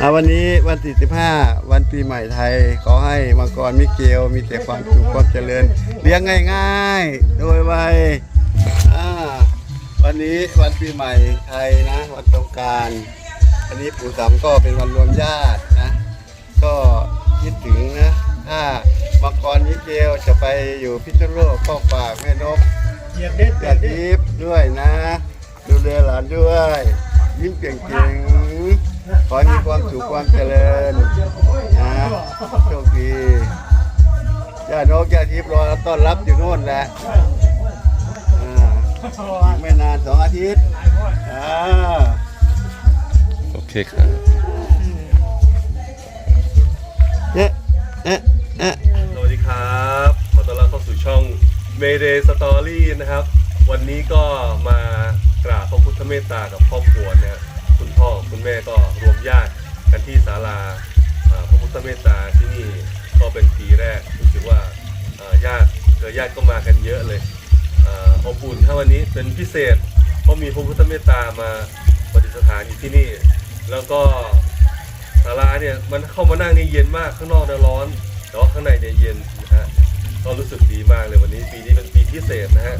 อ่าวันนี้วันที่15วันปีใหม่ไทย ขอให้มังกรมิเกลมีแต่ความสุขความเจริญเลี้ยงง่ายๆ โดยไวยอ่าวันนี้วันปีใหม่ไทยนะ วันสงกรารอันนี้ปู่สามก็เป็นวันรวมญาตินะ ก็คิดถึงนะถ้ามังกรมิเกลจะไปอยู่พิษณุโลกก็ฝากแม่นกเหยียดเด็ดอย่าทิพย์ด้วยนะ ดูแลหลานด้วย ยิ้มเก่งๆ ขอให้มีความสุขความเจริญนะโชคดีย่านกย่าทิพย์รอต้อนรับอยู่โน่นแหละอ่าอีกไม่นานสองอาทิตย์อ่า โอเคครับ เอ๊ะเอ๊ะเอ๊ะสวัสดีครับขอต้อนรับเข้าสู่ช่อง Mayday Story นะครับ วันนี้ก็มากราบพระพุทธเมตตากับครอบครัวนะคุณพ่อคุณแม่ก็รวมญาติกัน ที่ศาลาพระพุทธเมตตาที่นี่ก็เป็นปีแรกรู้สึกว่าอ่าญาติเกิดญาติก็มากันเยอะเลยอบอุ่นถ้าวันนี้เป็นพิเศษเพราะมีพระพุทธเมตตามาปฏิสถานอยู่ที่นี่ แล้วก็ศาลาเนี่ยมันเข้ามานั่งนี่เย็นมากข้างนอกเนี่ยร้อนแต่ว่าข้างในเนี่ยเย็นนะฮะก็รู้สึกดีมากเลยวันนี้ปีนี้เป็นปีพิเศษนะฮะ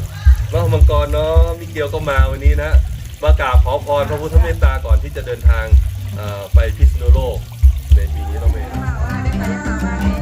น้องมังกรเนาะมิเกียวก็มาวันนี้นะมากราบขอพรพระพุทธเมตตาก่อนที่จะเดินทาง ไปพิษณุโลกในปีนี้ต้องไป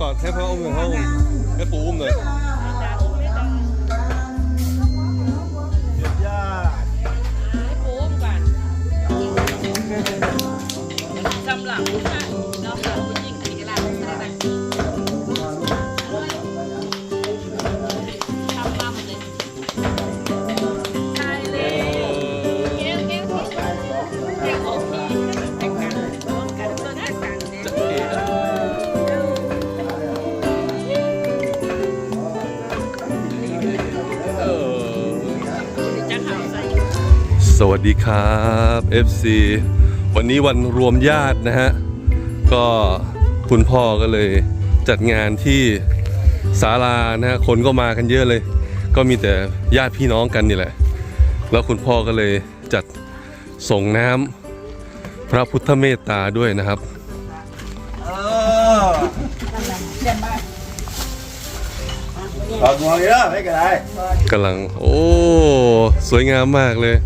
ก่อนให้พ่ออุ้มหน่อยพ่ออุ้มให้ปู่อุ้มหน่อยเดี๋ยวย่าให้ปูมก่อนสำหรับ ดีครับ FC วันนี้วันรวมญาตินะฮะ ก็คุณพ่อก็เลยจัดงานที่ศาลานะฮะ คนก็มากันเยอะเลย ก็มีแต่ญาติพี่น้องกันนี่แหละ แล้วคุณพ่อก็เลยจัดส่งน้ำพระพุทธเมตตาด้วยนะครับเออถอดหมวกเลยนะไม่เป็นไรกำลัง โอ้ สวยงามมากเลย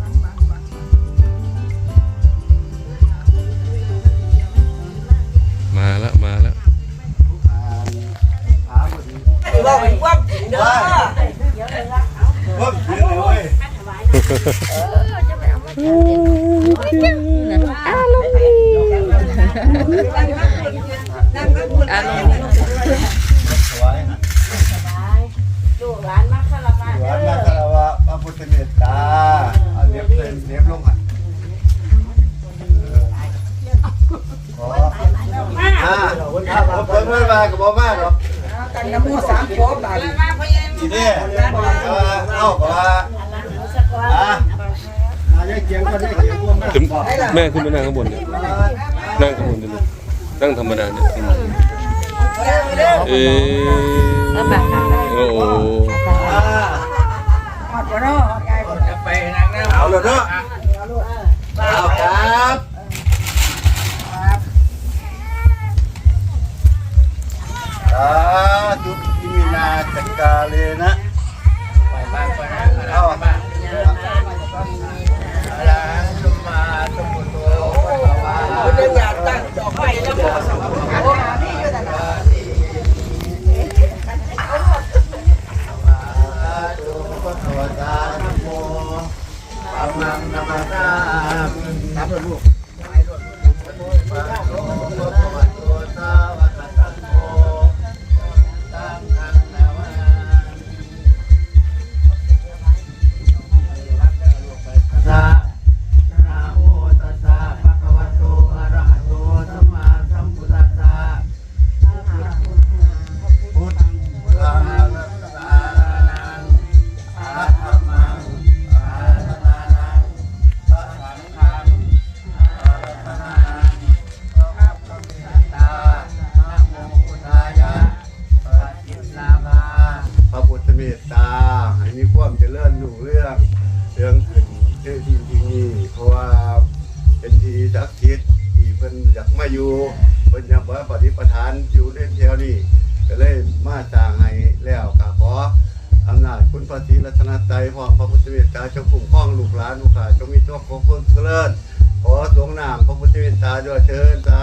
กันน้ำมูสามโคบาดทีนี้เอเอาก็ว่าอะถึงแม่ขึ้นไปนั่งข้างบนเนี่ยนั่งข้างบนเลยนั่งธรรมดาเนี่ยเออโอ้โหอ่าอดบ่เนาะหอดจะไปนางน้ำเอาเลยเนาะ นี่เพราะว่าเป็นทีดักทิศที่เพิ่นอยากมาอยู่เพิ่นอยากว่าปฏิปทานอยู่ในแถวนี้ก็เลยมาจ้างให้แล้วก็ขออำนาจคุณพระศรีรัตนใจพร้อมพระพุทธเมตตาจงคุ้มครองลูกหลานลูกหลานจงมีตัวของคนเจริญขอสงนามพระพุทธเมตตาด้วยเชิญตา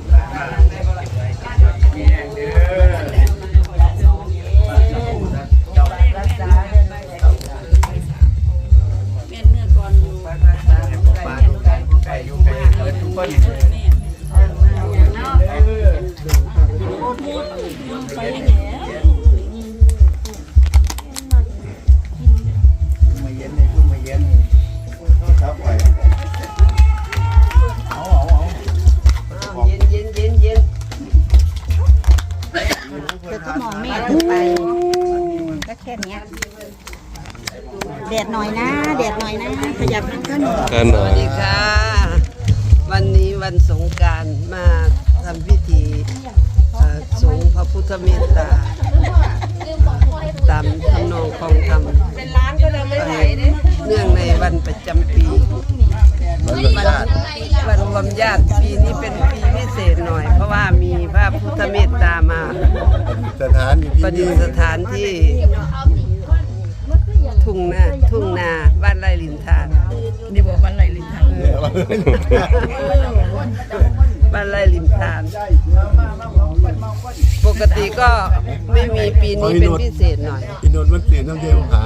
ไปอย่างเงี้ยมาเย็นเลยทุ่มมาเย็นครับไปเอาเอาเอาเย็นเย็นเย็นเย็นคือก็มองแม่ขึ้นไปก็แค่เนี้ยแดดหน่อยนะแดดหน่อยนะขยับมันก็หน่อยกันหสน่อวัยดีค่ะ วันนี้วันสงกรารมาทำพิธี สงฆ์พระพุทธเมตตา ตามทำนองของธรรมเป็นร้านก็เลยไม่ไหวเนื่องในวันประจำปีวันวันรวมญาติปีนี้เป็นปีพิเศษหน่อย เพราะว่ามีพระพุทธเมตตามาสถานอยู่ที่ประดินี่ษฐานที่ทุ่งนาทุ่งนาบ้านไร่ลินทานนี่บอกวันไหนลินทางบ้านไร่ลิมทาน ปกติก็ไม่มีปีนี้เป็นพิเศษหน่อย อินโดนมันเปลี่ยนน้ำเย็นผา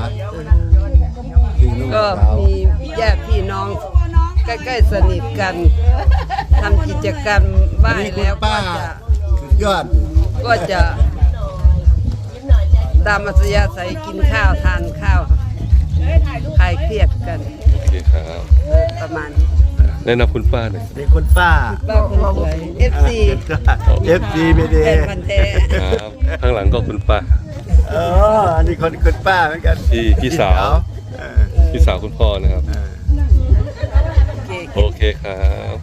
สิ่งนุ่งก็ขาวมีญาติพี่น้องใกล้ๆสนิทกันทำกิจกรรมไหว้นี่คุณแล้วก็ป้าจะสุดยอดก็จะตามอัธยาศัยกินข้าวทานข้าวคลายเครียดกันโอเคครับเออประมาณนี้ แนะนำคุณป้าหน่อยนี่คุณป้าบ้านคนสวย FC เอฟซีเมเดแฟนพันธุ์แท้ครับ ข้างหลังก็คุณป้า เอออันนี้คนคุณป้าเหมือนกันพี่พี่สาว เออพี่สาวคุณพ่อนะครับเออโอเคโอเคครับ